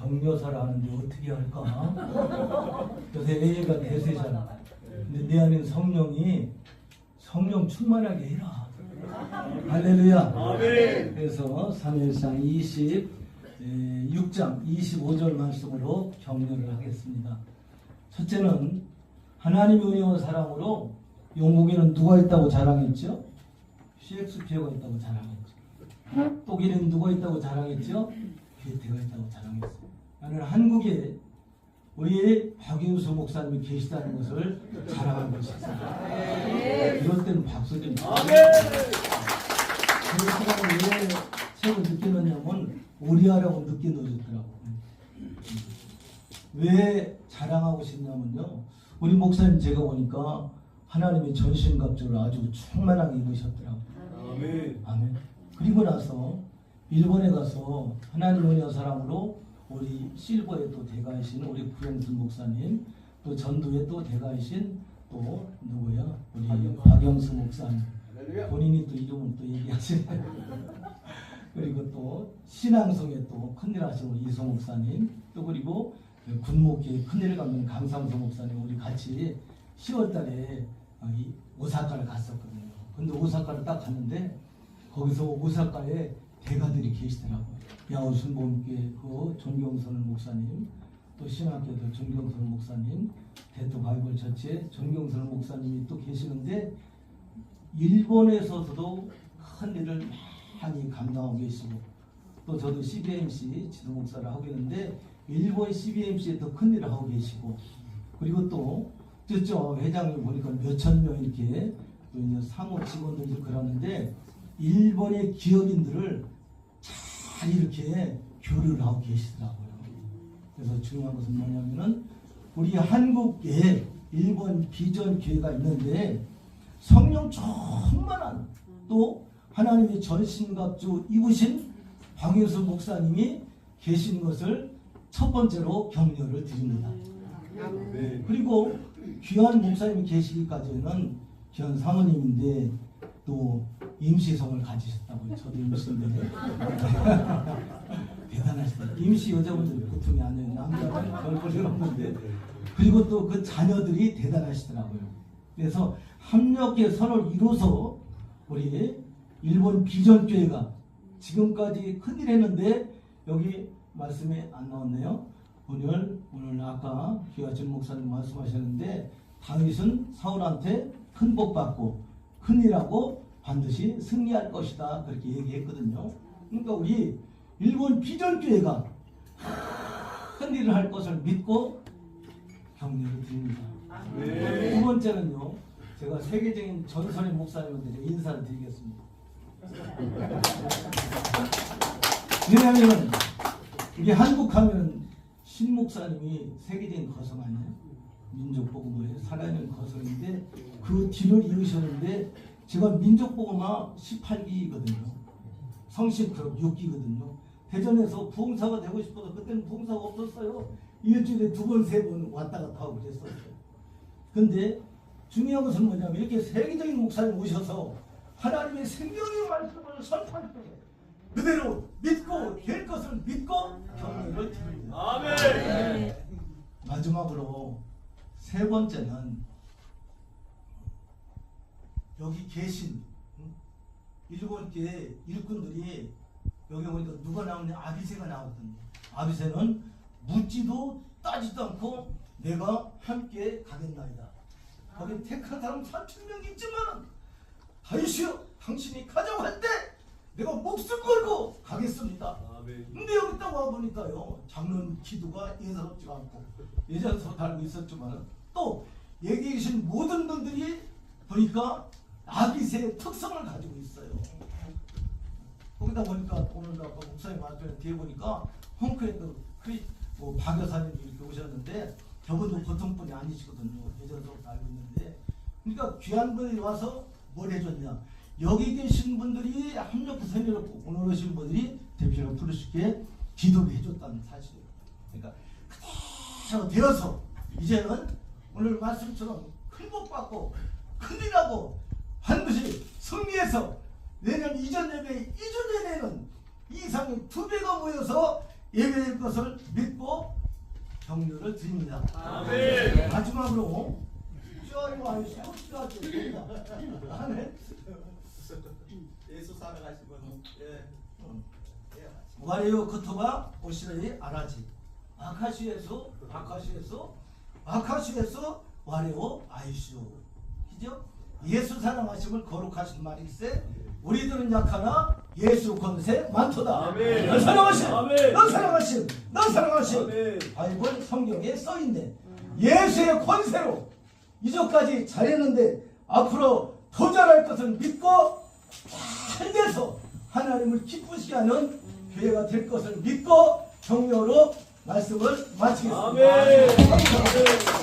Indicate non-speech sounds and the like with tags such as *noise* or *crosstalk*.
격려사를 하는데 어떻게 할까? *laughs* 요새 A가 대세잖아. 근데 내 안에 성령이 성령 충만하게 해라. 할렐루야. 그래서 3일상 26장 25절 말씀으로 격려를 하겠습니다. 첫째는 하나님의 은혜와 사랑으로 영국에는 누가 있다고 자랑했죠? 셰익스피어가 있다고 자랑했죠. 독일에는 누가 있다고 자랑했죠? 괴테가 있다고 자랑했어요. 나는 한국에 우리의 박윤수 목사님이 계시다는 것을 자랑하고 싶습니다. 이럴 때는 박수 좀 주세요. 그 시간을 왜 넣냐면 오리아라고 늦게 넣어줬더라고. 왜 자랑하고 싶냐면요. 우리 목사님 제가 보니까 하나님의 전신갑주를 아주 충만하게 입으셨더라고요. 아멘. 그리고 나서 일본에 가서 하나님 은혜와 사랑으로 우리 실버에 또 대가이신 우리 구영순 목사님 또 전도에 또 대가이신 또 누구야 우리 박영수 목사님 본인이 또 이름을 또 얘기하시네요. *laughs* 그리고 또 신앙성에 또 큰일 하신 우리 이소 목사님 또 그리고 군목회 큰일 감는 강상수 목사님 우리 같이 10월달에 이 오사카를 갔었거든요. 근데 오사카를 딱 갔는데 거기서 오사카에 대가들이 계시더라고요. 야오순범교회 그 존경선 목사님, 또 신학교도 존경선 목사님, 대토 바이블 처치의 존경선 목사님이 또 계시는데 일본에서도 큰 일을 많이 감당하고 계시고 또 저도 CBMC 지도 목사를 하고 있는데 일본 CBMC에 더큰 일을 하고 계시고 그리고 또 저쪽 회장님 보니까 몇천 명 이렇게 또 이제 사무 직원들도 그러는데 일본의 기업인들을 잘 이렇게 교류를 하고 계시더라고요. 그래서 중요한 것은 뭐냐면은 우리 한국에 일본 비전 교회가 있는데 성령 충만한 또 하나님의 전신갑주 입으신 박예수 목사님이 계신 것을 첫 번째로 격려를 드립니다. 그리고 귀한 목사님이 계시기까지는 귀한 사모님인데 또 임시성을 가지셨다고요. 저도 임시인데 대단하시다. 임시 여자분들 보통이 아니에요. 남자는 별 볼일 없는데 그리고 또 그 자녀들이 대단하시더라고요. 그래서 합력의 선을 이뤄서 우리 일본 비전교회가 지금까지 큰일 했는데 여기 말씀에 안 나왔네요. 오늘 오늘 아까 귀하신 목사님 말씀하셨는데 다윗은 사울한테 큰 복 받고 큰일하고 반드시 승리할 것이다 그렇게 얘기했거든요. 그러니까 우리 일본 비전교회가 큰 일을 할 것을 믿고 격려를 드립니다. 두 번째는요. 제가 세계적인 전설의 목사님들에게 인사를 드리겠습니다. 왜냐하면 이게 한국 하면 신 목사님이 세계적인 거성 아니에요? 민족복음을 살아있는 거성인데 그 뒤를 이으셨는데 제가 민족복음화 18기거든요. 성신 클럽 6기거든요. 대전에서 부흥사가 되고 싶어서 그때는 부흥사가 없었어요. 일주일에 두 번, 세 번 왔다 갔다 하고 그랬었어요. 근데 중요한 것은 뭐냐면 이렇게 세계적인 목사님 오셔서 하나님의 생명의 말씀을 선포할 때 그대로 믿고 될 것을 믿고 격려를 드립니다. 마지막으로 세 번째는 여기 계신 음, 일곱 개 일꾼들이 여기 보니까 누가 나오냐 아비새가 나오거든요. 아비새는 묻지도 따지도 않고 내가 함께 가겠나이다. 거기 택한 사람 3천 명 있지만 다윗이여 당신이 가자고 할 때 내가 목숨 걸고 가겠습니다. 와보니까요 장로님 기도가 예사롭지가 않고 예전서 달고 있었지만 또 여기 계신 모든 분들이 보니까 아비새의 특성을 가지고 있어요. 거기다 보니까 오늘 아까 목사님 말씀에 뒤에 보니까 헝크에도 크리 뭐 박여사님이 이렇게 오셨는데 저분도 보통 분이 아니시거든요. 예전서 알고 있는데. 그러니까 귀한 분이 와서 뭘 해줬냐. 여기 계신 분들이 합력해서 해놓고 오늘 오신 분들이 대표로 부르시게 기도를 해줬다는 사실이에요. 그러니까 그대로 되어서 이제는 오늘 말씀처럼 큰복 받고 큰일하고 반드시 승리해서 내년 이전 예배 이전 예배는 이상의 두 배가 모여서 예배될 것을 믿고 격려를 드립니다. 아멘. 마지막으로 아니시고 쩌리 됩니다. 아멘. 예수 살아가신 분. 예. 예. 와레요 그토가 오시라이 아라지 아카시에서 아카시에서 아카시에서 와레오 아이시오 그죠? 예수 사랑하심을 거룩하신 말일세 우리들은 약하나 예수 권세 많도다 아멘. 너 사랑하심 아멘. 너 사랑하심 너 사랑하심. 바이블 성경에 써있네 예수의 권세로 이전까지 잘했는데 앞으로 더 잘할 것을 믿고 잘 돼서 하나님을 기쁘시게 하는 교회가 될 것을 믿고 격려로 말씀을 마치겠습니다. 아멘.